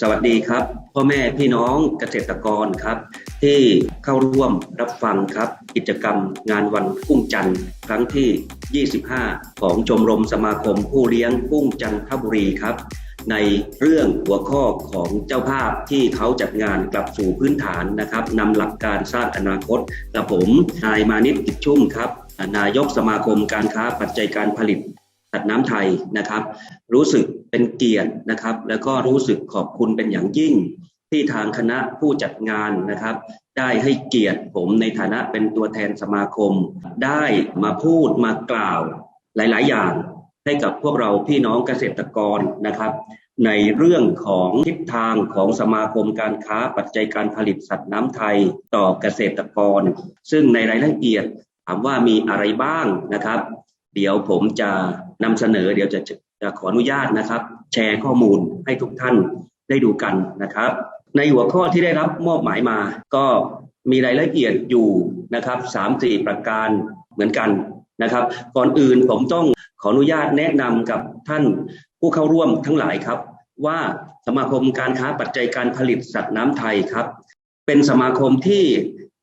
สวัสดีครับ พ่อแม่พี่น้องเกษตรกรครับ ที่เข้าร่วมรับฟังครับ กิจกรรมงานวันกุ้งจันทร์ครั้งที่ 25 ของชมรมสมาคมผู้เลี้ยงกุ้งจันทบุรีครับ ในเรื่องหัวข้อของเจ้าภาพที่เขาจัดงานกลับสู่พื้นฐานนะครับนำหลักการสร้างอนาคตกับผมนายมานิตกิจชุ่มครับ นายกสมาคมการค้าปัจจัยการผลิตสัตว์น้ำไทยนะครับ รู้สึก เป็นเกียรตินะครับ แล้วก็รู้สึกขอบคุณเป็นอย่างยิ่ง ที่ทางคณะผู้จัดงานนะครับ ได้ให้เกียรติผมในฐานะเป็นตัวแทนสมาคม ได้มาพูดมากล่าวหลาย ๆ อย่างให้กับพวกเราพี่น้องเกษตรกรนะครับ ในเรื่องของทิศทางของสมาคมการค้าปัจจัยการผลิตสัตว์น้ำไทยต่อเกษตรกร ซึ่งในรายละเอียดถามว่ามีอะไรบ้างนะครับ เดี๋ยวผมจะนำเสนอเดี๋ยวจะ จะขออนุญาตนะครับ แชร์ข้อมูลให้ทุกท่านได้ดูกันนะครับ ในหัวข้อที่ได้รับมอบหมายมา ก็มีรายละเอียดอยู่นะครับสามสี่ประการเหมือนกันนะครับ ก่อนอื่นผมต้องขออนุญาตแนะนำกับท่านผู้เข้าร่วมทั้งหลายครับ ว่าสมาคมการค้าปัจจัยการผลิตสัตว์น้ำไทยครับ เป็นสมาคมที่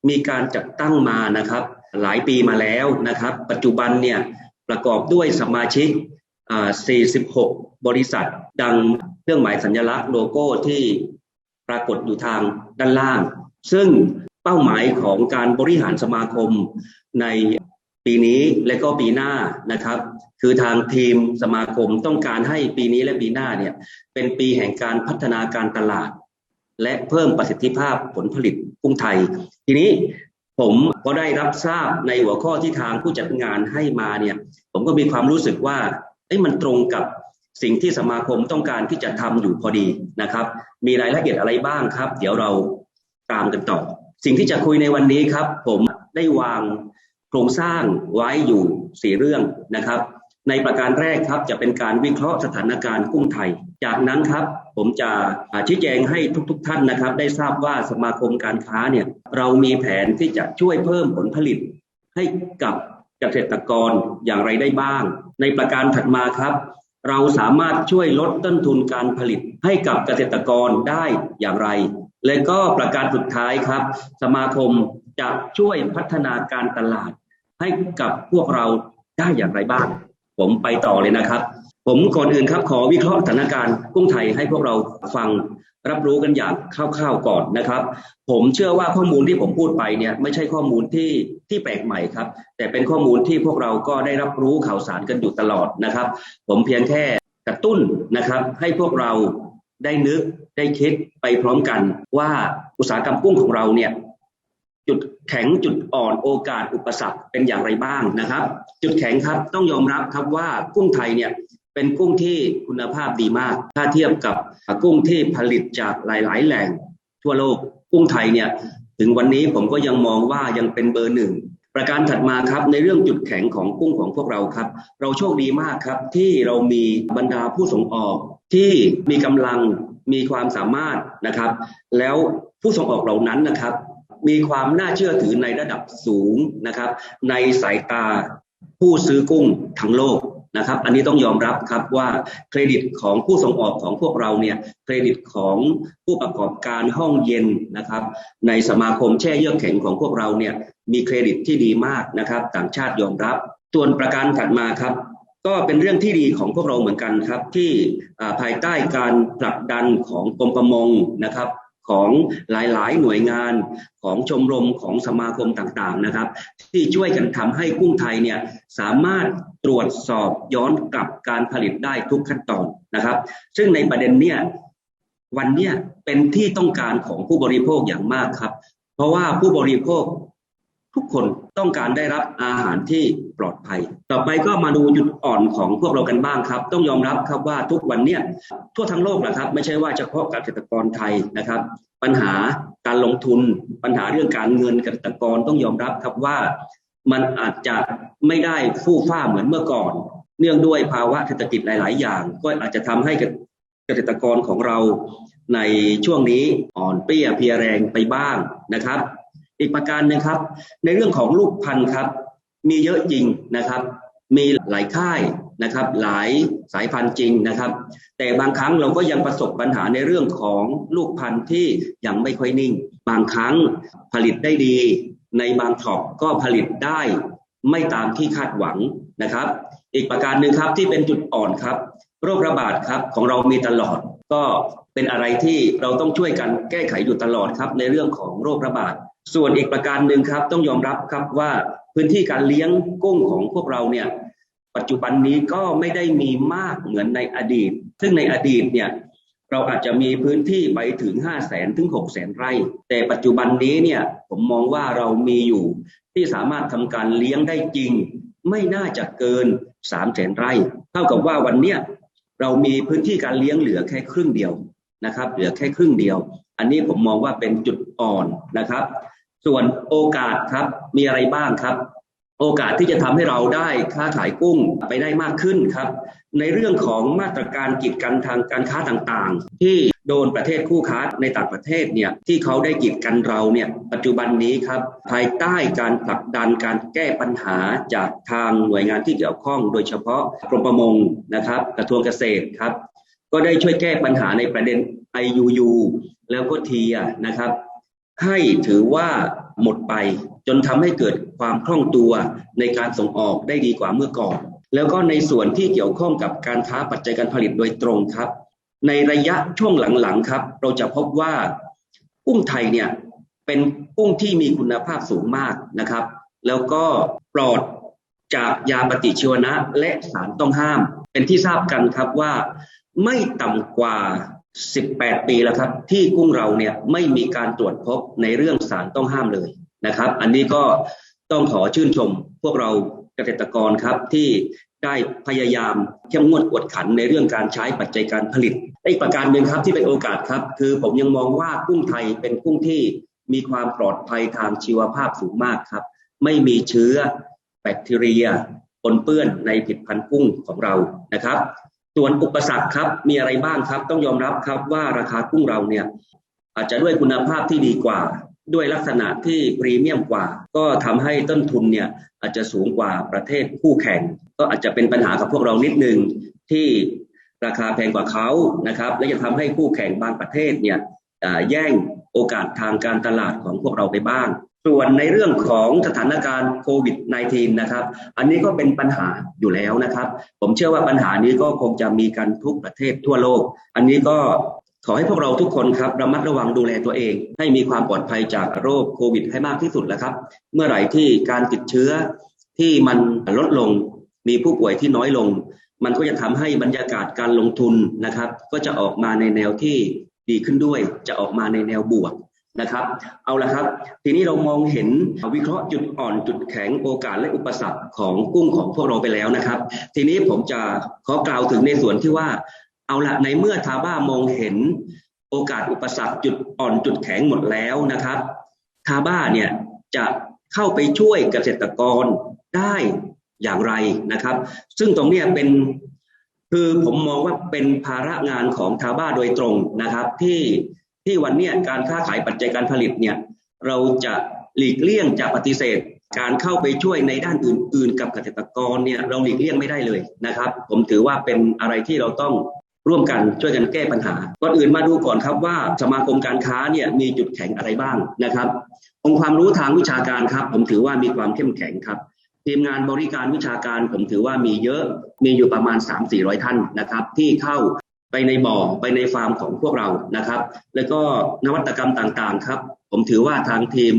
มีการจัดตั้งมานะครับ หลายปีมาแล้วนะครับ ปัจจุบันเนี่ยประกอบด้วยสมาชิก 46 บริษัท ดังเครื่องหมายสัญลักษณ์โลโก้ที่ปรากฏอยู่ทางด้านล่าง ซึ่งเป้าหมายของการบริหารสมาคมในปีนี้และก็ปีหน้านะครับ คือทางทีมสมาคมต้องการให้ปีนี้และปีหน้าเนี่ยเป็นปีแห่งการพัฒนาการตลาด และเพิ่มประสิทธิภาพผลผลิตกุ้งไทย ทีนี้ผมก็ได้รับทราบในหัวข้อที่ทางผู้จัดงานให้มาเนี่ย ผมก็มีความรู้สึกว่า อ้ยมันตรงกับสิ่งที่สมาคมต้องการที่จะทำอยู่พอดีนะครับ มีรายละเอียดอะไรบ้างครับ เดี๋ยวเราตามกันต่อ สิ่งที่จะคุยในวันนี้ครับ ผมได้วางโครงสร้างไว้อยู่สี่เรื่องนะครับ ในประการแรกครับจะเป็นการวิเคราะห์สถานการณ์กุ้งไทย จากนั้นครับผมจะชี้แจงให้ทุกๆทท่านนะครับ ได้ทราบว่าสมาคมการค้าเนี่ยเรามีแผนที่จะช่วยเพิ่มผลผลิตให้กับเกษตรกรอย่างไรได้บ้างในประการถัดมาครับ เราสามารถช่วยลดต้นทุนการผลิตให้กับเกษตรกรได้อย่างไร และก็ประการสุดท้ายครับ สมาคมจะช่วยพัฒนาการตลาดให้กับพวกเราได้อย่างไรบ้าง ผมไปต่อเลยนะครับ ผมก่อนอื่นครับขอวิเคราะห์สถานการณ์กุ้งไทยให้พวกเราฟังรับรู้กันอย่างคร่าวๆก่อนนะครับ ผมเชื่อว่าข้อมูลที่ผมพูดไปเนี่ยไม่ใช่ข้อมูลที่ที่แปลกใหม่ครับ แต่เป็นข้อมูลที่พวกเราก็ได้รับรู้ข่าวสารกันอยู่ตลอดนะครับ ผมเพียงแค่กระตุ้นนะครับ ให้พวกเราได้นึกได้คิดไปพร้อมกันว่าอุตสาหกรรมกุ้งของเราเนี่ยจุดแข็งจุดอ่อนโอกาสอุปสรรคเป็นอย่างไรบ้างนะครับ จุดแข็งครับต้องยอมรับครับว่ากุ้งไทยเนี่ย เป็นกุ้งที่คุณภาพดีมาก ถ้าเทียบกับกุ้งที่ผลิตจากหลาย ๆ แหล่งทั่วโลก กุ้งไทยเนี่ยถึงวันนี้ผมก็ยังมองว่ายังเป็นเบอร์หนึ่งประการถัดมาครับในเรื่องจุดแข็งของกุ้งของพวกเราครับ เราโชคดีมากครับ ที่เรามีบรรดาผู้ส่งออกที่มีกำลังมีความสามารถนะครับ แล้วผู้ส่งออกเหล่านั้นนะครับ มีความน่าเชื่อถือในระดับสูงนะครับ ในสายตาผู้ซื้อกุ้งทั้งโลก นะครับ อันนี้ต้องยอมรับครับว่าเครดิตของผู้ส่งออกของพวกเราเนี่ยเครดิตของผู้ประกอบการห้องเย็นนะครับ ในสมาคมแช่เยือกแข็งของพวกเราเนี่ยมีเครดิตที่ดีมากนะครับ ต่างชาติยอมรับส่วนประการถัดมาครับ ก็เป็นเรื่องที่ดีของพวกเราเหมือนกันครับ ที่ภายใต้การผลักดันของกรมประมงนะครับของหลายๆ หน่วยงานของชมรมของสมาคมต่างๆนะครับ ที่ช่วยกันทำให้กุ้งไทยเนี่ยสามารถ ตรวจสอบย้อนกลับการผลิตได้ทุกขั้นตอนนะครับ ซึ่งในประเด็นเนี่ยวันเนี้ยเป็นที่ต้องการของผู้บริโภคอย่างมากครับ เพราะว่าผู้บริโภคทุกคนต้องการได้รับอาหารที่ปลอดภัย ต่อไปก็มาดูจุดอ่อนของพวกเรากันบ้างครับ ต้องยอมรับครับว่าทุกวันเนี้ยทั่วทั้งโลกแหละครับ ไม่ใช่ว่าเฉพาะเกษตรกรไทยนะครับ ปัญหาการลงทุน ปัญหาเรื่องการเงินเกษตรกรต้องยอมรับครับว่า มันอาจจะไม่ได้ฟู่ฟ้าเหมือนเมื่อก่อน เนื่องด้วยภาวะเศรษฐกิจหลาย ๆ อย่าง ก็อาจจะทำให้เกษตรกรของเราในช่วงนี้อ่อนเปี้ยเพียแรงไปบ้างนะครับ อีกประการหนึงครับ ในเรื่องของลูกพันธุ์ครับ มีเยอะจริงนะครับ มีหลายค่ายนะครับ หลายสายพันธุ์จริงนะครับ แต่บางครั้งเราก็ยังประสบปัญหาในเรื่องของลูกพันธุ์ที่ยังไม่ค่อยนิ่ง บางครั้งผลิตได้ดี ในบางช็อปก็ผลิตได้ไม่ตามที่คาดหวังนะครับ อีกประการหนึ่งครับที่เป็นจุดอ่อนครับ โรคระบาดครับของเรามีตลอด ก็เป็นอะไรที่เราต้องช่วยกันแก้ไขอยู่ตลอดครับ ในเรื่องของโรคระบาด ส่วนอีกประการหนึ่งครับ ต้องยอมรับครับว่าพื้นที่การเลี้ยงกุ้งของพวกเราเนี่ยปัจจุบันนี้ก็ไม่ได้มีมากเหมือนในอดีต ซึ่งในอดีตเนี่ย เราอาจจะมีพื้นที่ไปถึง 5 0 0แสนถึง 6 0แสนไร่ แต่ปัจจุบันนี้เนี่ยผมมองว่าเรามีอยู่ที่สามารถทำการเลี้ยงได้จริง ไม่น่าจะเกิน 3 0 0แสนไร่ เท่ากับว่าวันเนี้ยเรามีพื้นที่การเลี้ยงเหลือแค่ครึ่งเดียวนะครับ เหลือแค่ครึ่งเดียว อันนี้ผมมองว่าเป็นจุดอ่อนนะครับ ส่วนโอกาสครับมีอะไรบ้างครับ โอกาสที่จะทำให้เราได้ค้าขายกุ้งไปได้มากขึ้นครับ ในเรื่องของมาตรการกีดกันทางการค้าต่างๆ ที่โดนประเทศคู่ค้าในต่างประเทศเนี่ยที่เขาได้กีดกันเราเนี่ยปัจจุบันนี้ครับภายใต้การผลักดันการแก้ปัญหาจากทางหน่วยงานที่เกี่ยวข้อง โดยเฉพาะกรมประมงนะครับกระทรวงเกษตรครับ ก็ได้ช่วยแก้ปัญหาในประเด็น IUU แล้วก็เทียนะครับ ให้ถือว่าหมดไป จนทำให้เกิดความคล่องตัวในการส่งออกได้ดีกว่าเมื่อก่อน แล้วก็ในส่วนที่เกี่ยวข้องกับการค้าปัจจัยการผลิตโดยตรงครับ ในระยะช่วงหลังๆครับ เราจะพบว่ากุ้งไทยเนี่ยเป็นกุ้งที่มีคุณภาพสูงมากนะครับ แล้วก็ปลอดจากยาปฏิชีวนะและสารต้องห้าม เป็นที่ทราบกันครับว่าไม่ต่ำกว่า 18 ปีแล้วครับ ที่กุ้งเราเนี่ยไม่มีการตรวจพบในเรื่องสารต้องห้ามเลย นะครับ อันนี้ก็ต้องขอชื่นชมพวกเราเกษตรกรครับที่ได้พยายามเข้มงวดกวดขันในเรื่องการใช้ปัจจัยการผลิตอีกประการหนึ่งครับที่เป็นโอกาสครับ คือผมยังมองว่ากุ้งไทยเป็นกุ้งที่มีความปลอดภัยทางชีวภาพสูงมากครับ ไม่มีเชื้อแบคทีเรียปนเปื้อนในผลิดพันธุ์กุ้งของเรานะครับ ส่วนอุปสรรคครับมีอะไรบ้างครับ ต้องยอมรับครับว่าราคากุ้งเราเนี่ยอาจจะด้วยคุณภาพที่ดีกว่า ด้วยลักษณะที่พรีเมียมกว่า ก็ทำให้ต้นทุนเนี่ยอาจจะสูงกว่าประเทศคู่แข่ง ก็อาจจะเป็นปัญหากับพวกเรานิดนึงที่ราคาแพงกว่าเขานะครับ และจะทำให้คู่แข่งบางประเทศเนี่ยแย่งโอกาสทางการตลาดของพวกเราไปบ้าง ส่วนในเรื่องของสถานการณ์โควิด -19 นะครับ อันนี้ก็เป็นปัญหาอยู่แล้วนะครับ ผมเชื่อว่าปัญหานี้ก็คงจะมีกันทุกประเทศทั่วโลก อันนี้ก็ ขอให้พวกเราทุกคนครับระมัดระวังดูแลตัวเอง ให้มีความปลอดภัยจากโรคโควิดให้มากที่สุดแล้วครับ เมื่อไหร่ที่การติดเชื้อที่มันลดลง มีผู้ป่วยที่น้อยลง มันก็จะทำให้บรรยากาศการลงทุนนะครับ ก็จะออกมาในแนวที่ดีขึ้นด้วย จะออกมาในแนวบวกนะครับ เอาละครับ ทีนี้เรามองเห็นวิเคราะห์จุดอ่อนจุดแข็งโอกาสและอุปสรรคของกุ้งของพวกเราไปแล้วนะครับ ทีนี้ผมจะขอกล่าวถึงในส่วนที่ว่า เอาละในเมื่อทาบ้ามองเห็นโอกาสอุปสรรคจุดอ่อนจุดแข็งหมดแล้วนะครับ ทาบ้าเนี่ยจะเข้าไปช่วยเกษตรกรได้อย่างไรนะครับ ซึ่งตรงเนี้ยเป็นคือผมมองว่าเป็นภาระงานของทาบ้าโดยตรงนะครับ ที่ที่วันเนี้ยการค้าขายปัจจัยการผลิตเนี่ยเราจะหลีกเลี่ยงจะปฏิเสธ การเข้าไปช่วยในด้านอื่น ๆ กับเกษตรกรเนี่ยเราหลีกเลี่ยงไม่ได้เลยนะครับ ผมถือว่าเป็นอะไรที่เราต้อง ร่วมกันช่วยกันแก้ปัญหาก่อนอื่นมาดูก่อนครับว่าสมาคมการค้าเนี่ยมีจุดแข็งอะไรบ้างนะครับ องค์ความรู้ทางวิชาการครับ ผมถือว่ามีความเข้มแข็งครับทีมงานบริการวิชาการผมถือว่ามีเยอะมีอยู่ประมาณ 3-400 ท่านนะครับ ที่เข้าไปในบ่อไปในฟาร์มของพวกเรานะครับ แล้วก็นวัตกรรมต่างๆครับ ผมถือว่าทางทีม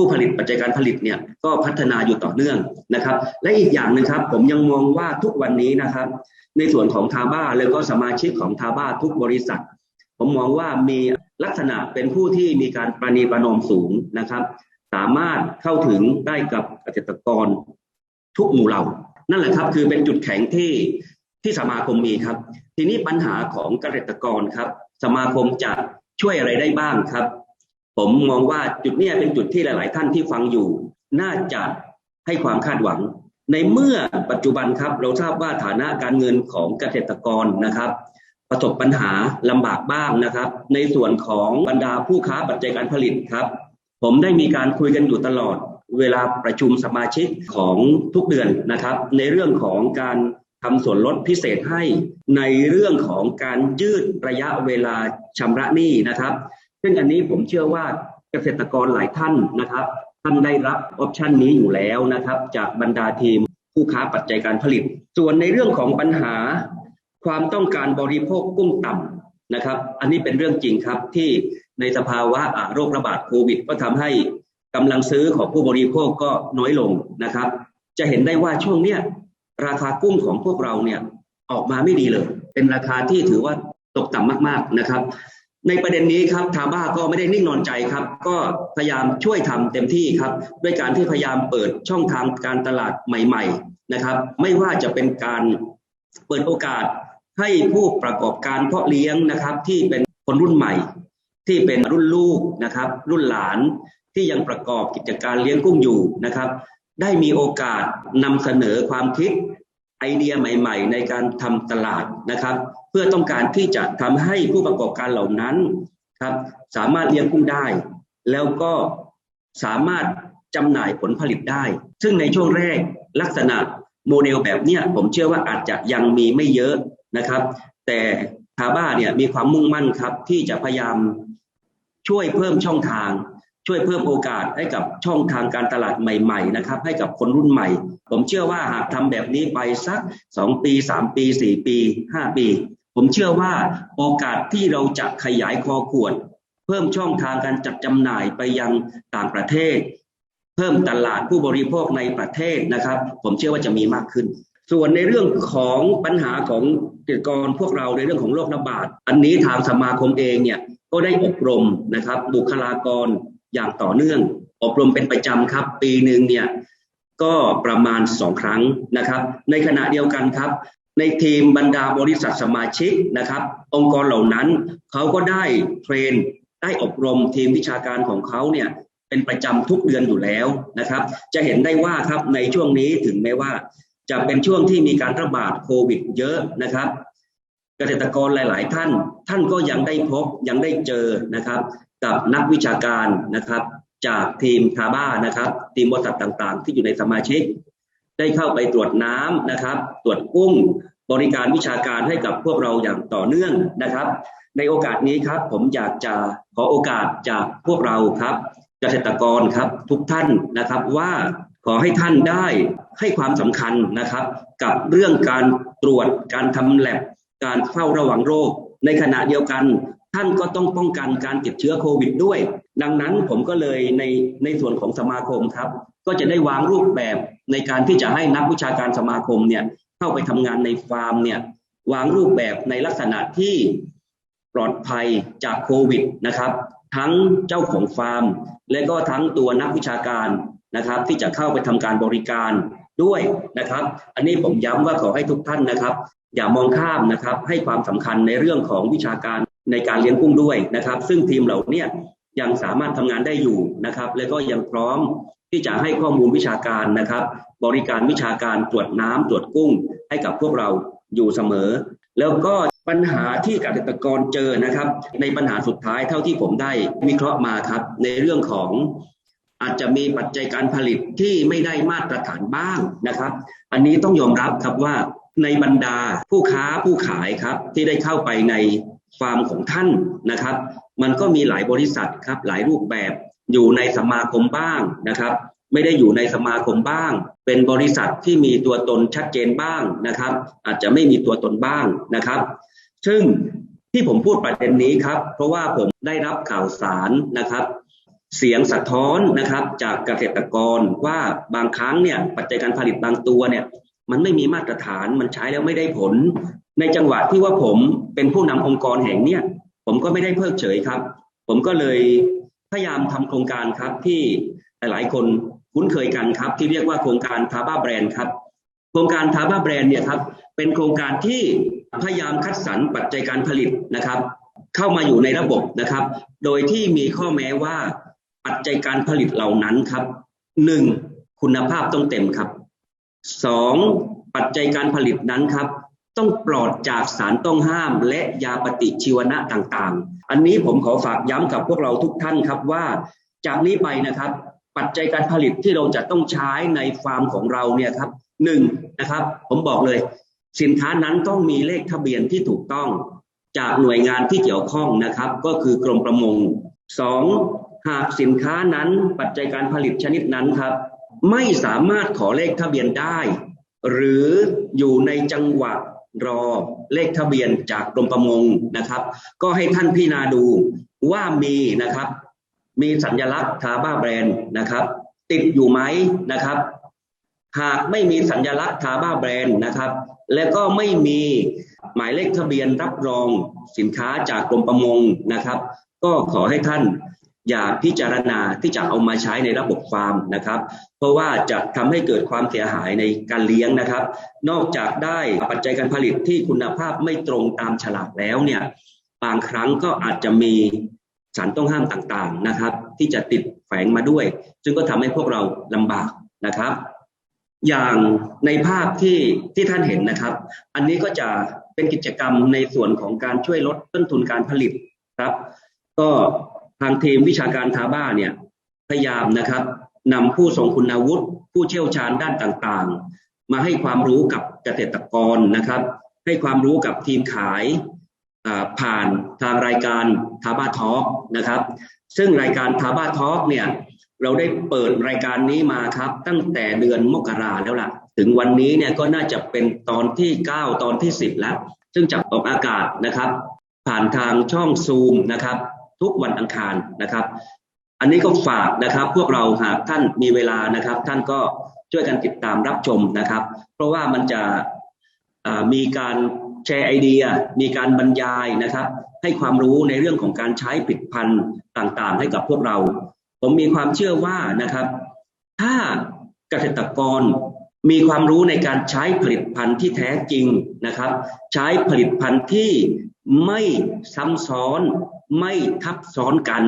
ผู้ผลิตปัจจัยการผลิตเนี่ยก็พัฒนาอยู่ต่อเนื่องนะครับ และอีกอย่างหนึ่งครับ ผมยังมองว่าทุกวันนี้นะครับ ในส่วนของทาบ้าแล้วก็สมาชิกของทาบ้าทุกบริษัท ผมมองว่ามีลักษณะเป็นผู้ที่มีการประนีประนอมสูงนะครับ สามารถเข้าถึงได้กับเกษตรกรทุกหมู่เหล่า นั่นแหละครับ คือเป็นจุดแข็งที่ที่สมาคมมีครับ ทีนี้ปัญหาของเกษตรกรครับ สมาคมจะช่วยอะไรได้บ้างครับ ผมมองว่าจุดนี้เป็นจุดที่หลาย ๆ ท่านที่ฟังอยู่ น่าจะให้ความคาดหวัง ในเมื่อปัจจุบันครับ เราทราบว่าฐานะการเงินของเกษตรกรนะครับ ประสบปัญหาลำบากบ้างนะครับ ในส่วนของบรรดาผู้ค้าปัจจัยการผลิตครับ ผมได้มีการคุยกันอยู่ตลอด เวลาประชุมสมาชิกของทุกเดือนนะครับ ในเรื่องของการทำส่วนลดพิเศษให้ในเรื่องของการยืดระยะเวลาชำระหนี้นะครับ ซึ่งอันนี้ผมเชื่อว่าเกษตรกรหลายท่านนะครับ ท่านได้รับออปชันนี้อยู่แล้วนะครับ จากบรรดาทีมผู้ค้าปัจจัยการผลิต ส่วนในเรื่องของปัญหาความต้องการบริโภคกุ้งต่ำนะครับ อันนี้เป็นเรื่องจริงครับที่ในสภาวะโรคระบาดโควิด ก็ทำให้กำลังซื้อของผู้บริโภคก็น้อยลงนะครับ จะเห็นได้ว่าช่วงเนี้ยราคากุ้งของพวกเราเนี่ยออกมาไม่ดีเลย เป็นราคาที่ถือว่าตกต่ำมากๆนะครับ ในประเด็นนี้ครับทาบ้าก็ไม่ได้นิ่งนอนใจครับ ก็พยายามช่วยทำเต็มที่ครับ ด้วยการที่พยายามเปิดช่องทางการตลาดใหม่ๆนะครับ ไม่ว่าจะเป็นการเปิดโอกาสให้ผู้ประกอบการเพาะเลี้ยงนะครับ ที่เป็นคนรุ่นใหม่ ที่เป็นรุ่นลูกนะครับ รุ่นหลานที่ยังประกอบกิจการเลี้ยงกุ้งอยู่นะครับ ได้มีโอกาสนำเสนอความคิดไอเดียใหม่ ๆ ในการทำตลาดนะครับ เพื่อต้องการที่จะทำให้ผู้ประกอบการเหล่านั้นครับ สามารถเลี้ยงกุ้งได้ แล้วก็สามารถจำหน่ายผลผลิตได้ ซึ่งในช่วงแรกลักษณะโมเดลแบบเนี้ยผมเชื่อว่าอาจจะยังมีไม่เยอะนะครับ แต่ทาบ้าเนี่ยมีความมุ่งมั่นครับ ที่จะพยายามช่วยเพิ่มช่องทาง ช่วยเพิ่มโอกาสให้กับช่องทางการตลาดใหม่ๆนะครับ ให้กับคนรุ่นใหม่ ผมเชื่อว่าหากทำแบบนี้ไปสักสองปีสามปีสี่ปีห้าปี ผมเชื่อว่าโอกาสที่เราจะขยายคอขวด เพิ่มช่องทางการจัดจำหน่ายไปยังต่างประเทศ เพิ่มตลาดผู้บริโภคในประเทศนะครับ ผมเชื่อว่าจะมีมากขึ้น ส่วนในเรื่องของปัญหาของเกษตรกรพวกเราในเรื่องของโรคระบาด อันนี้ทางสมาคมเองเนี่ยก็ได้อบรมนะครับ บุคลากรอย่างต่อเนื่อง อบรมเป็นประจำครับ ปีหนึ่งเนี่ยก็ประมาณสองครั้งนะครับ ในขณะเดียวกันครับ ในทีมบรรดาบริษัทสมาชิกนะครับ องค์กรเหล่านั้นเขาก็ได้เทรนได้อบรมทีมวิชาการของเขาเนี่ยเป็นประจำทุกเดือนอยู่แล้วนะครับ จะเห็นได้ว่าครับในช่วงนี้ถึงแม้ว่า จะเป็นช่วงที่มีการระบาดโควิด เยอะนะครับ เกษตรกรหลาย ๆ ท่าน ท่านก็ยังได้พบยังได้เจอนะครับ กับนักวิชาการนะครับ จากทีมคาบ้านะครับ ทีมบริษัทต่างๆ ที่อยู่ในสมาชิก ได้เข้าไปตรวจน้ำนะครับ ตรวจกุ้ง บริการวิชาการให้กับพวกเราอย่างต่อเนื่องนะครับ ในโอกาสนี้ครับ ผมอยากจะขอโอกาสจากพวกเราครับเกษตรกรครับทุกท่านนะครับว่าขอให้ท่านได้ให้ความสำคัญนะครับ กับเรื่องการตรวจการทำแลบการเฝ้าระวังโรค ในขณะเดียวกันท่านก็ต้องป้องกันการติดเชื้อโควิดด้วย ดังนั้นผมก็เลยในในส่วนของสมาคมครับ ก็จะได้วางรูปแบบในการที่จะให้นักวิชาการสมาคมเนี่ย เข้าไปทำงานในฟาร์มเนี่ยวางรูปแบบในลักษณะที่ปลอดภัยจากโควิดนะครับ ทั้งเจ้าของฟาร์ม และก็ทั้งตัวนักวิชาการนะครับ ที่จะเข้าไปทำการบริการด้วยนะครับ อันนี้ผมย้ำว่าขอให้ทุกท่านนะครับ อย่ามองข้ามนะครับ ให้ความสำคัญในเรื่องของวิชาการในการเลี้ยงกุ้งด้วยนะครับ ซึ่งทีมเหล่าเนี้ยังสามารถทำงานได้อยู่นะครับ และก็ยังพร้อม ที่จะให้ข้อมูลวิชาการนะครับ บริการวิชาการตรวจน้ำตรวจกุ้ง ให้กับพวกเราอยู่เสมอ แล้วก็ปัญหาที่เกษตรกรเจอนะครับ ในปัญหาสุดท้ายเท่าที่ผมได้วิเคราะห์มาครับ ในเรื่องของอาจจะมีปัจจัยการผลิตที่ไม่ได้มาตรฐานบ้างนะครับ อันนี้ต้องยอมรับครับว่าในบรรดาผู้ค้าผู้ขายครับ ที่ได้เข้าไปในฟาร์มของท่านนะครับ มันก็มีหลายบริษัทครับหลายรูปแบบ อยู่ในสมาคมบ้างนะครับ ไม่ได้อยู่ในสมาคมบ้าง เป็นบริษัทที่มีตัวตนชัดเจนบ้างนะครับ อาจจะไม่มีตัวตนบ้างนะครับ ซึ่งที่ผมพูดประเด็นนี้ครับ เพราะว่าผมได้รับข่าวสารนะครับ เสียงสะท้อนนะครับ จากเกษตรกรว่าบางครั้งเนี่ยปัจจัยการผลิตบางตัวเนี่ย มันไม่มีมาตรฐานมันใช้แล้วไม่ได้ผล ในจังหวะที่ว่าผมเป็นผู้นำองค์กรแห่งเนี่ย ผมก็ไม่ได้เพิกเฉยครับ ผมก็เลย พยายามทำโครงการครับที่หลายๆ คนคุ้นเคยกันครับ ที่เรียกว่าโครงการทาบ้าแบรนด์ครับ โครงการทาบ้าแบรนด์เนี่ยครับเป็นโครงการที่พยายามคัดสรรปัจจัยการผลิตนะครับ เข้ามาอยู่ในระบบนะครับ โดยที่มีข้อแม้ว่าปัจจัยการผลิตเหล่านั้นครับหนึ่งคุณภาพต้องเต็มครับสองปัจจัยการผลิตนั้นครับ ต้องปลอดจากสารต้องห้ามและยาปฏิชีวนะต่างๆ อันนี้ผมขอฝากย้ำกับพวกเราทุกท่านครับว่า จากนี้ไปนะครับ ปัจจัยการผลิตที่เราจะต้องใช้ในฟาร์มของเราเนี่ยครับหนึ่งนะครับ ผมบอกเลย สินค้านั้นต้องมีเลขทะเบียนที่ถูกต้อง จากหน่วยงานที่เกี่ยวข้องนะครับ ก็คือกรมประมงสองหากสินค้านั้นปัจจัยการผลิตชนิดนั้นครับ ไม่สามารถขอเลขทะเบียนได้ หรืออยู่ในจังหวะ รอเลขทะเบียนจากกรมประมงนะครับ ก็ให้ท่านพิจารณาดูว่ามีนะครับ มีสัญลักษณ์ทาบ้าแบรนด์นะครับ ติดอยู่ไหมนะครับ หากไม่มีสัญลักษณ์ทาบ้าแบรนด์นะครับ และก็ไม่มีหมายเลขทะเบียนรับรองสินค้าจากกรมประมงนะครับ ก็ขอให้ท่าน อย่าพิจารณาที่จะเอามาใช้ในระบบฟาร์มนะครับ เพราะว่าจะทำให้เกิดความเสียหายในการเลี้ยงนะครับ นอกจากได้ปัจจัยการผลิตที่คุณภาพไม่ตรงตามฉลากแล้วเนี่ยบางครั้งก็อาจจะมีสารต้องห้ามต่างๆนะครับ ที่จะติดแฝงมาด้วย ซึ่งก็ทำให้พวกเราลำบากนะครับ อย่างในภาพที่ที่ท่านเห็นนะครับ อันนี้ก็จะเป็นกิจกรรมในส่วนของการช่วยลดต้นทุนการผลิตครับ ก็ ทางทีมวิชาการทาบ้าเนี่ยพยายามนะครับนำผู้ทรงคุณวุฒิผู้เชี่ยวชาญด้านต่างๆ มาให้ความรู้กับเกษตรกรนะครับ ให้ความรู้กับทีมขายผ่านทางรายการทาบ้าทอล์กนะครับ ซึ่งรายการทาบ้าทอล์กเนี่ยเราได้เปิดรายการนี้มาครับ ตั้งแต่เดือนมกราแล้วล่ะ ถึงวันนี้เนี่ยก็น่าจะเป็นตอนที่ 9 ตอนที่ 10 แล้ว ซึ่งจะออกอากาศนะครับ ผ่านทางช่องซูมนะครับ ทุกวันอังคารนะครับ อันนี้ก็ฝากนะครับ พวกเราหากท่านมีเวลานะครับ ท่านก็ช่วยกันติดตามรับชมนะครับ เพราะว่ามันจะมีการแชร์ไอเดีย มีการบรรยายนะครับ ให้ความรู้ในเรื่องของการใช้ผลิตภัณฑ์ต่างๆ ให้กับพวกเรา ผมมีความเชื่อว่านะครับ ถ้าเกษตรกรมีความรู้ในการใช้ผลิตภัณฑ์ที่แท้จริงนะครับ ใช้ผลิตภัณฑ์ที่ไม่ซ้ำซ้อน ไม่ทับซ้อนกัน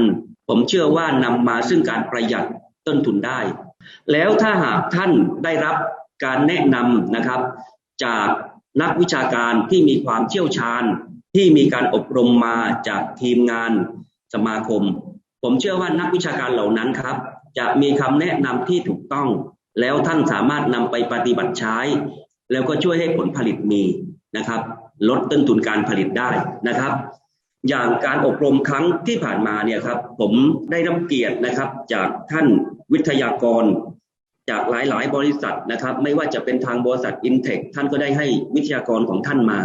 ผมเชื่อว่านำมาซึ่งการประหยัดต้นทุนได้ แล้วถ้าหากท่านได้รับการแนะนำนะครับ จากนักวิชาการที่มีความเชี่ยวชาญ ที่มีการอบรมมาจากทีมงานสมาคม ผมเชื่อว่านักวิชาการเหล่านั้นครับ จะมีคำแนะนำที่ถูกต้อง แล้วท่านสามารถนำไปปฏิบัติใช้ แล้วก็ช่วยให้ผลผลิตมีนะครับ ลดต้นทุนการผลิตได้นะครับ อย่างการอบรมครั้งที่ผ่านมาเนี่ยครับ ผมได้รับเกียรตินะครับ จากท่านวิทยากร จากหลาย ๆ บริษัทนะครับ ไม่ว่าจะเป็นทางบริษัท Intech ท่านก็ได้ให้วิทยากรของท่านมา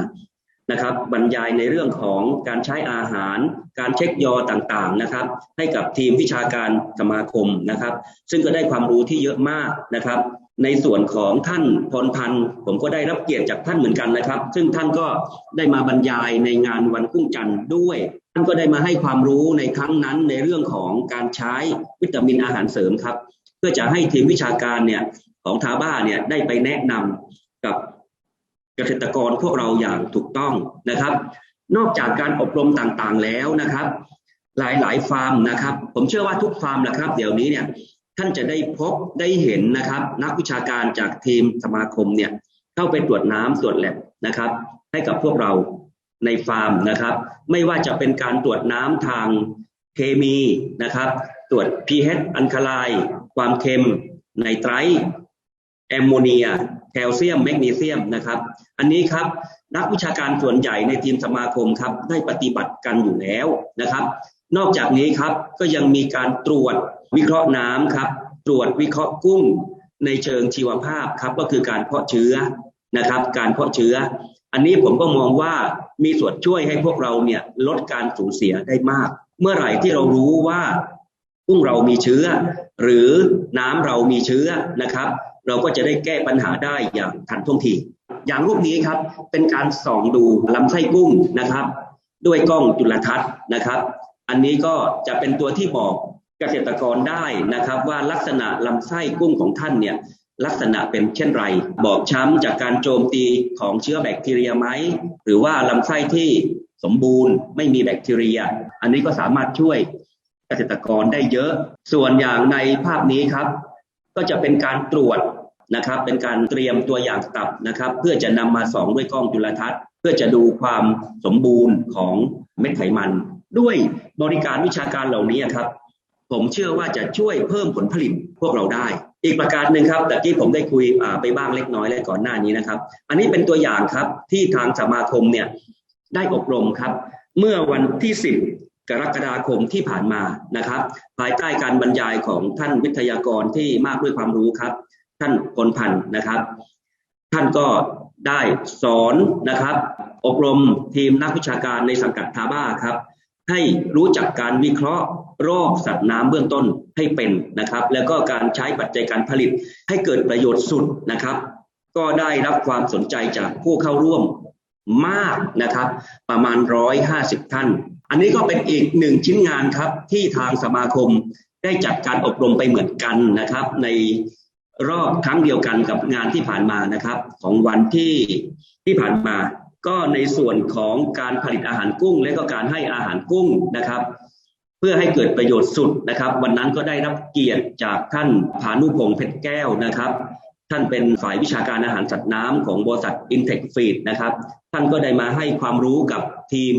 นะครับ บรรยายในเรื่องของการใช้อาหาร การเช็คยอต่างๆนะครับ ให้กับทีมวิชาการสมาคมนะครับ ซึ่งก็ได้ความรู้ที่เยอะมากนะครับ ในส่วนของท่านพรพันธ์ผมก็ได้รับเกียรติจากท่านเหมือนกันนะครับ ซึ่งท่านก็ได้มาบรรยายในงานวันกุ้งจันทร์ด้วย ท่านก็ได้มาให้ความรู้ในครั้งนั้นในเรื่องของการใช้วิตามินอาหารเสริมครับ เพื่อจะให้ทีมวิชาการเนี่ยของทาบ้าเนี่ยได้ไปแนะนำกับเกษตรกรพวกเราอย่างถูกต้องนะครับ นอกจากการอบรมต่างๆแล้วนะครับ หลายๆฟาร์มนะครับ ผมเชื่อว่าทุกฟาร์มนะครับ เดี๋ยวนี้เนี่ย ท่านจะได้พบได้เห็นนะครับ นักวิชาการจากทีมสมาคมเนี่ยเข้าไปตรวจน้ำตรวจแลบนะครับ ให้กับพวกเราในฟาร์มนะครับ ไม่ว่าจะเป็นการตรวจน้ำทางเคมีนะครับ ตรวจ pH อัลคาไลน์ความเค็มไนไตรแอมโมเนียแคลเซียมแมกนีเซียมนะครับ อันนี้ครับนักวิชาการส่วนใหญ่ในทีมสมาคมครับได้ปฏิบัติกันอยู่แล้วนะครับ นอกจากนี้ครับก็ยังมีการตรวจ วิเคราะห์น้ำครับ ตรวจวิเคราะห์กุ้งในเชิงชีวภาพครับ ก็คือการเพาะเชื้อนะครับ การเพาะเชื้อ อันนี้ผมก็มองว่ามีส่วนช่วยให้พวกเราเนี่ยลดการสูญเสียได้มาก เมื่อไหร่ที่เรารู้ว่ากุ้งเรามีเชื้อ หรือน้ำเรามีเชื้อนะครับ เราก็จะได้แก้ปัญหาได้อย่างทันท่วงทีอย่างรูปนี้ครับเป็นการส่องดูลำไส้กุ้งนะครับ ด้วยกล้องจุลทรรศน์นะครับ อันนี้ก็จะเป็นตัวที่บอก เกษตรกรได้นะครับว่าลักษณะลำไส้กุ้งของท่านเนี่ยลักษณะเป็นเช่นไร บอกช้ำจากการโจมตีของเชื้อแบคทีเรียไหมหรือว่าลำไส้ที่สมบูรณ์ไม่มีแบคทีเรีย อันนี้ก็สามารถช่วยเกษตรกรได้เยอะ ส่วนอย่างในภาพนี้ครับ ก็จะเป็นการตรวจนะครับ เป็นการเตรียมตัวอย่างตับนะครับ เพื่อจะนำมาส่องด้วยกล้องจุลทรรศน์ เพื่อจะดูความสมบูรณ์ของเม็ดไขมัน ด้วยบริการวิชาการเหล่านี้ครับ ผมเชื่อว่าจะช่วยเพิ่มผลผลิตพวกเราได้ อีกประการหนึ่งครับแต่ที่ผมได้คุยไปบ้างเล็กน้อยและก่อนหน้านี้นะครับ อันนี้เป็นตัวอย่างครับที่ทางสมาคมเนี่ยได้อบรมครับ เมื่อวันที่ 10 กรกฎาคมที่ผ่านมานะครับ ภายใต้การบรรยายของท่านวิทยากรที่มากด้วยความรู้ครับ ท่านพลพันธ์นะครับ ท่านก็ได้สอนนะครับ อบรมทีมนักวิชาการในสังกัดทาบ้าครับ ให้รู้จักการวิเคราะห์โรคสัตว์น้ำเบื้องต้นให้เป็นนะครับ แล้วก็การใช้ปัจจัยการผลิตให้เกิดประโยชน์สุดนะครับ ก็ได้รับความสนใจจากผู้เข้าร่วมมากนะครับ ประมาณร้อยห้าสิบท่าน อันนี้ก็เป็นอีกหนึ่งชิ้นงานครับ ที่ทางสมาคมได้จัดการอบรมไปเหมือนกันนะครับ ในรอบครั้งเดียวกันกับงานที่ผ่านมานะครับ ของวันที่ที่ผ่านมา ก็ในส่วนของการผลิตอาหารกุ้ง และก็การให้อาหารกุ้งนะครับ เพื่อให้เกิดประโยชน์สุดนะครับ วันนั้นก็ได้รับเกียรติจากท่านพานุพงษ์เพชรแก้วนะครับ ท่านเป็นฝ่ายวิชาการอาหารสัตว์น้ำของบริษัท Intech Feed นะครับ ท่านก็ได้มาให้ความรู้กับทีม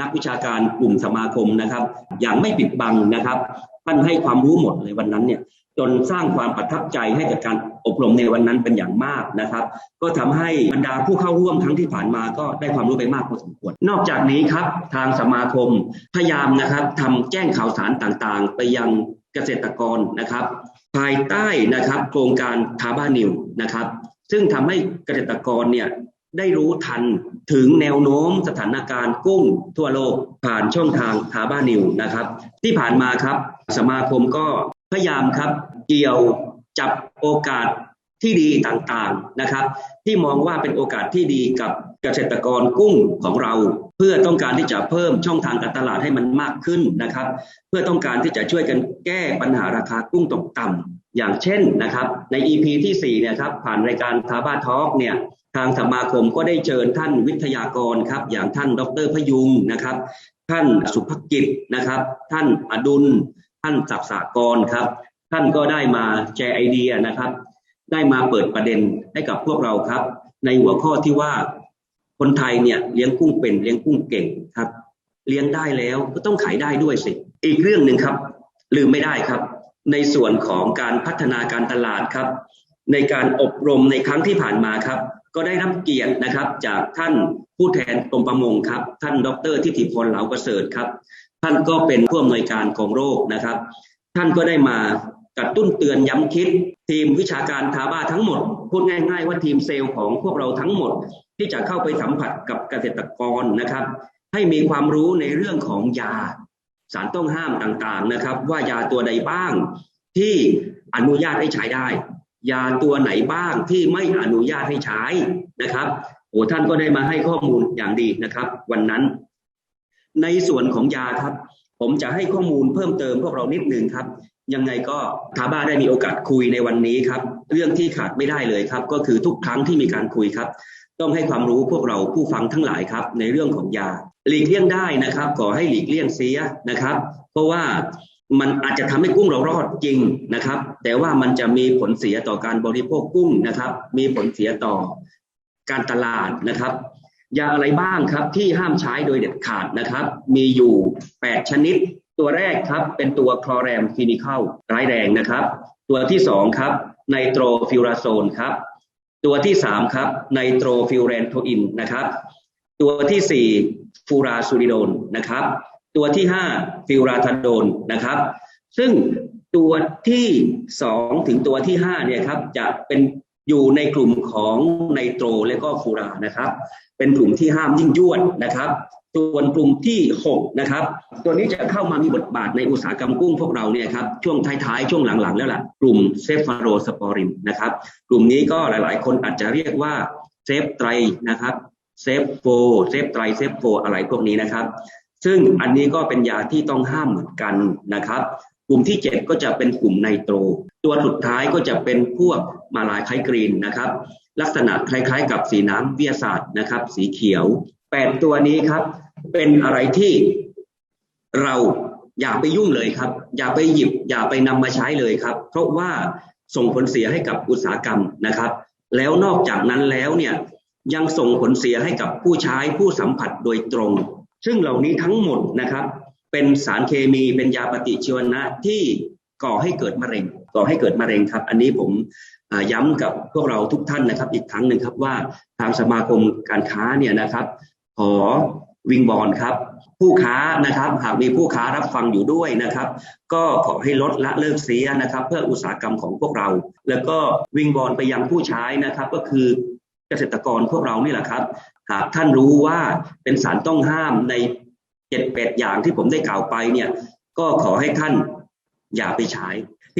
นักวิชาการกลุ่มสมาคมนะครับ อย่างไม่ปิดบังนะครับ ท่านให้ความรู้หมดเลยวันนั้นเนี่ย จนสร้างความประทับใจให้กับการอบรมในวันนั้นเป็นอย่างมากนะครับ ก็ทำให้บรรดาผู้เข้าร่วมครั้งที่ผ่านมาก็ได้ความรู้ไปมากพอสมควร นอกจากนี้ครับทางสมาคมพยายามนะครับทำแจ้งข่าวสารต่างๆ ไปยังเกษตรกรนะครับ ภายใต้นะครับโครงการทาบ้านิวนะครับ ซึ่งทำให้เกษตรกรเนี่ยได้รู้ทันถึงแนวโน้มสถานการณ์กุ้งทั่วโลกผ่านช่องทางทาบ้านิวนะครับ ที่ผ่านมาครับ สมาคมก็พยายามครับ เกี่ยวจับโอกาสที่ดีต่างๆนะครับ ที่มองว่าเป็นโอกาสที่ดีกับเกษตรกรกุ้งของเรา เพื่อต้องการที่จะเพิ่มช่องทางการตลาดให้มันมากขึ้นนะครับ เพื่อต้องการที่จะช่วยกันแก้ปัญหาราคากุ้งตกต่ำอย่างเช่นนะครับ ใน EP ที่4เนี่ยครับผ่านรายการทาบ้าทอล์กเนี่ยทางสมาคมก็ได้เชิญท่านวิทยากรครับ อย่างท่านดรพยุงนะครับ ท่านสุภกิจนะครับ ท่านอดุล ท่านศักสากรครับ ท่านก็ได้มาแชร์ไอเดียนะครับ ได้มาเปิดประเด็นให้กับพวกเราครับ ในหัวข้อที่ว่าคนไทยเนี่ยเลี้ยงกุ้งเป็นเลี้ยงกุ้งเก่งครับ เลี้ยงได้แล้วก็ต้องขายได้ด้วยสิ อีกเรื่องหนึ่งครับ ลืมไม่ได้ครับ ในส่วนของการพัฒนาการตลาดครับ ในการอบรมในครั้งที่ผ่านมาครับ ก็ได้รับเกียรตินะครับ จากท่านผู้แทนกรมประมงครับ ท่านดรทิติพลเหลาประเสริฐครับ ท่านก็เป็นผู้อำนวยการกองโรคนะครับ ท่านก็ได้มา กระตุ้นเตือนย้ำคิด ทีมวิชาการทาบ้าทั้งหมด พูดง่าย ๆ ว่าทีมเซลล์ของพวกเราทั้งหมด ที่จะเข้าไปสัมผัสกับเกษตรกรนะครับ ให้มีความรู้ในเรื่องของยา สารต้องห้ามต่างๆนะครับ ว่ายาตัวใดบ้าง ที่อนุญาตให้ใช้ได้ ยาตัวไหนบ้างที่ไม่อนุญาตให้ใช้นะครับโอ้ท่านก็ได้มาให้ข้อมูลอย่างดีนะครับ วันนั้น ในส่วนของยาครับ ผมจะให้ข้อมูลเพิ่มเติมพวกเรานิดนึงครับ ยังไงก็ทาบ้าได้มีโอกาสคุยในวันนี้ครับ เรื่องที่ขาดไม่ได้เลยครับ ก็คือทุกครั้งที่มีการคุยครับ ต้องให้ความรู้พวกเราผู้ฟังทั้งหลายครับ ในเรื่องของยา หลีกเลี่ยงได้นะครับ ขอให้หลีกเลี่ยงเสียนะครับ เพราะว่ามันอาจจะทำให้กุ้งเรารอดจริงนะครับ แต่ว่ามันจะมีผลเสียต่อการบริโภคกุ้งนะครับ มีผลเสียต่อการตลาดนะครับยาอะไรบ้างครับที่ห้ามใช้โดยเด็ดขาดนะครับ มีอยู่ 8 ชนิด ตัวแรกครับเป็นตัวคลอแรมฟินิคอลร้ายแรงนะครับ ตัวที่2ครับไนโตรฟิวราโซนครับ ตัวที่3ครับไนโตรฟิวเรนโทอินนะครับ ตัวที่4ฟูราซูริโดนนะครับ ตัวที่5ฟิวราทาโดนนะครับ ซึ่งตัวที่2ถึงตัวที่5เนี่ยครับจะเป็นอยู่ในกลุ่มของไนโตรและก็ฟูรานะครับ เป็นกลุ่มที่ห้ามยิ่งยวดนะครับส่วนกลุ่มที่6นะครับตัวนี้จะเข้ามามีบทบาทในอุตสาหกรรมกุ้งพวกเราเนี่ยครับช่วงท้ายๆ ช่วงหลังๆ แล้วล่ะกลุ่มเซฟฟาโรสปอรินนะครับกลุ่มนี้ก็หลายๆ คนอาจจะเรียกว่าเซฟไตรนะครับเซฟโฟเซฟไตรเซฟโฟอะไรพวกนี้นะครับ ซึ่งอันนี้ก็เป็นยาที่ต้องห้ามเหมือนกันนะครับ กลุ่มที่ 7 ก็จะเป็นกลุ่มไนโตร ตัวสุดท้ายก็จะเป็นพวกมาลายไคกรีนนะครับ ลักษณะคล้ายๆ กับสีน้ำวิทยาศาสตร์นะครับ สีเขียว 8ตัวนี้ครับ เป็นอะไรที่เราอย่าไปยุ่งเลยครับ อย่าไปหยิบ อย่าไปนำมาใช้เลยครับ เพราะว่าส่งผลเสียให้กับอุตสาหกรรมนะครับ แล้วนอกจากนั้นแล้วเนี่ยยังส่งผลเสียให้กับผู้ใช้ผู้สัมผัสโดยตรง ซึ่งเหล่านี้ทั้งหมดนะครับ เป็นสารเคมีเป็นยาปฏิชีวนะที่ก่อให้เกิดมะเร็ง ก่อให้เกิดมะเร็งครับ อันนี้ผมย้ำกับพวกเราทุกท่านนะครับ อีกครั้งหนึ่งครับว่าทางสมาคมการค้าเนี่ยนะครับ ขอวิงบอลครับ ผู้ค้านะครับหากมีผู้ค้ารับฟังอยู่ด้วยนะครับ ก็ขอให้ลดละเลิกเสียนะครับ เพื่ออุตสาหกรรมของพวกเรา แล้วก็วิงบอลไปยังผู้ใช้นะครับ ก็คือเกษตรกรพวกเรานี่แหละครับ หากท่านรู้ว่าเป็นสารต้องห้ามในเจ็ดแปดอย่างที่ผมได้กล่าวไปเนี่ย ก็ขอให้ท่านอย่าไปใช้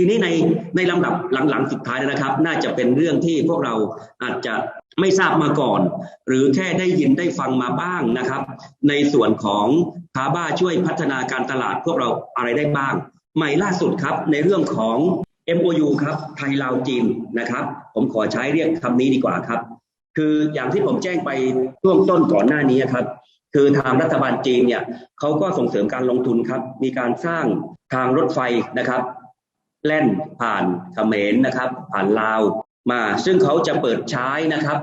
ทีนี้ในในลำดับหลังๆสุดท้ายนะครับ น่าจะเป็นเรื่องที่พวกเราอาจจะไม่ทราบมาก่อน หรือแค่ได้ยินได้ฟังมาบ้างนะครับ ในส่วนของคาบ้าช่วยพัฒนาการตลาดพวกเราอะไรได้บ้าง ใหม่ล่าสุดครับในเรื่องของ MOU ครับไทยลาวจีนนะครับ ผมขอใช้เรียกคำนี้ดีกว่าครับ คืออย่างที่ผมแจ้งไปช่วงต้นก่อนหน้านี้ครับ คือทางรัฐบาลจีนเนี่ยเขาก็ส่งเสริมการลงทุนครับ มีการสร้างทางรถไฟนะครับ แล่นผ่านเขมรนะครับ ผ่านลาวมา ซึ่งเขาจะเปิดใช้นะครับ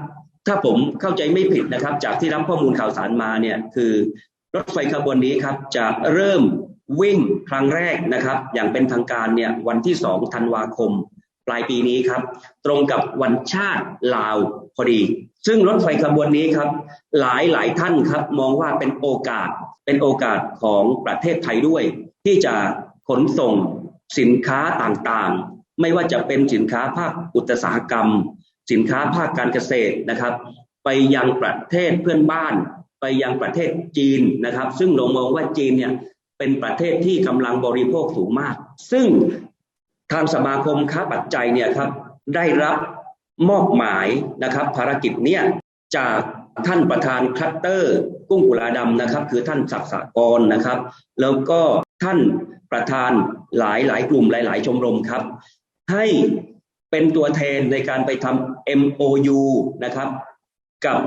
ถ้าผมเข้าใจไม่ผิดนะครับ จากที่รับข้อมูลข่าวสารมาเนี่ยคือ รถไฟขบวนนี้ครับจะเริ่มวิ่งครั้งแรกนะครับ อย่างเป็นทางการเนี่ยวันที่2ธันวาคม ปลายปีนี้ครับ ตรงกับวันชาติลาวพอดี ซึ่งรถไฟขบวนนี้ครับ หลายหลายท่านครับ มองว่าเป็นโอกาสเป็นโอกาสของประเทศไทยด้วย ที่จะขนส่ง สินค้าต่างๆ ไม่ว่าจะเป็นสินค้าภาคอุตสาหกรรม สินค้าภาคการเกษตรนะครับ ไปยังประเทศเพื่อนบ้าน ไปยังประเทศจีนนะครับ ซึ่งเรามองว่าจีนเนี่ยเป็นประเทศที่กำลังบริโภคสูงมาก ซึ่งทางสมาคมค้าปัจจัยเนี่ยครับได้รับมอบหมายนะครับภารกิจเนี่ยจากท่านประธานคลัตเตอร์ กุ้งกุลาดำนะครับ คือท่านศักดิ์สากรนะครับ แล้วก็ท่าน ประธานหลายหลายกลุ่มหลายๆชมรมครับ ให้เป็นตัวแทนในการไปทำ MOU นะครับ กับ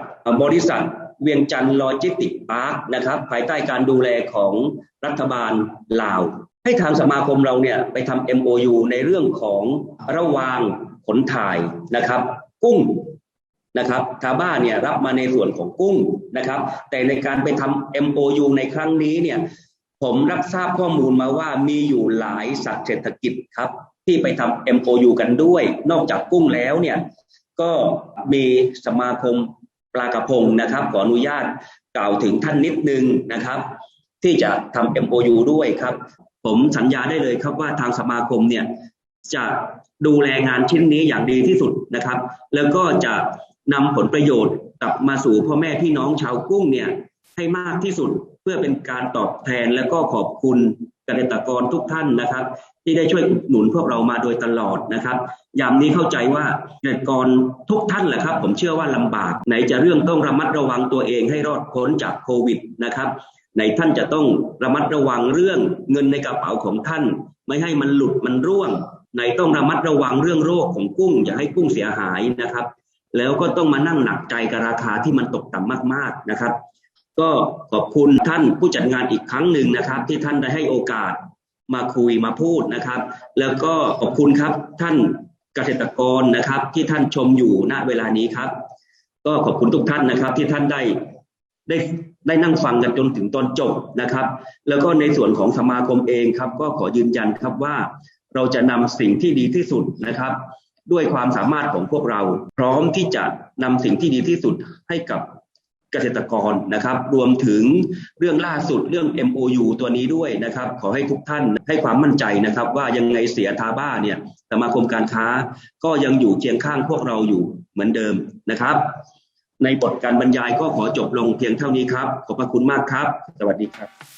บริษัทเวียงจันทร์โลจิสติกพาร์คนะครับ ภายใต้การดูแลของรัฐบาลลาว ให้ทางสมาคมเราเนี่ยไปทำ MOU ในเรื่องของระหวางขนถ่ายนะครับ กุ้งนะครับทาบ้าเนี่ยรับมาในส่วนของกุ้งนะครับ แต่ในการไปทำ MOU ในครั้งนี้เนี่ย ผมรับทราบข้อมูลมาว่ามีอยู่หลายสัตว์เศรษฐกิจครับ ที่ไปทำ MOU กันด้วย นอกจากกุ้งแล้วเนี่ยก็มีสมาคมปลากระพงนะครับ ขออนุญาตกล่าวถึงท่านนิดนึงนะครับ ที่จะทำ MOU ด้วยครับ ผมสัญญาได้เลยครับว่าทางสมาคมเนี่ยจะดูแลงานชิ้นนี้อย่างดีที่สุดนะครับ แล้วก็จะนำผลประโยชน์กลับมาสู่พ่อแม่พี่น้องชาวกุ้งเนี่ยให้มากที่สุด พื่อเป็นการตอบแทนและก็ขอบคุณเกษตรกรทุกท่านนะครับ ที่ได้ช่วยหนุนพวกเรามาโดยตลอดนะครับยามนี้เข้าใจว่าเกษตรกรทุกท่านแหละครับ ผมเชื่อว่าลำบาก ไหนจะเรื่องต้องระมัดระวังตัวเองให้รอดพ้นจากโควิดนะครับไหนท่านจะต้องระมัดระวังเรื่องเงินในกระเป๋าของท่าน ไม่ให้มันหลุดมันร่วงไหนต้องระมัดระวังเรื่องโรคของกุ้งอย่าให้กุ้งเสียหายนะครับ แล้วก็ต้องมานั่งหนักใจกับราคาที่มันตกต่ำมากๆนะครับ ก็ขอบคุณท่านผู้จัดงานอีกครั้งหนึ่งนะครับ ที่ท่านได้ให้โอกาสมาคุยมาพูดนะครับ แล้วก็ขอบคุณครับท่านเกษตรกรนะครับ ที่ท่านชมอยู่ณเวลานี้ครับ ก็ขอบคุณทุกท่านนะครับ ที่ท่านได้ได้ได้นั่งฟังกันจนถึงตอนจบนะครับ แล้วก็ในส่วนของสมาคมเองครับ ก็ขอยืนยันครับว่าเราจะนำสิ่งที่ดีที่สุดนะครับ ด้วยความสามารถของพวกเรา พร้อมที่จะนำสิ่งที่ดีที่สุดให้กับ เกษตรกรนะครับ รวมถึงเรื่องล่าสุดเรื่อง MOU ตัวนี้ด้วยนะครับ ขอให้ทุกท่านให้ความมั่นใจนะครับ ว่ายังไงเสียทาบ้าเนี่ยสมาคมการค้าก็ยังอยู่เคียงข้างพวกเราอยู่เหมือนเดิมนะครับ ในบทการบรรยายก็ขอจบลงเพียงเท่านี้ครับ ขอบพระคุณมากครับ สวัสดีครับ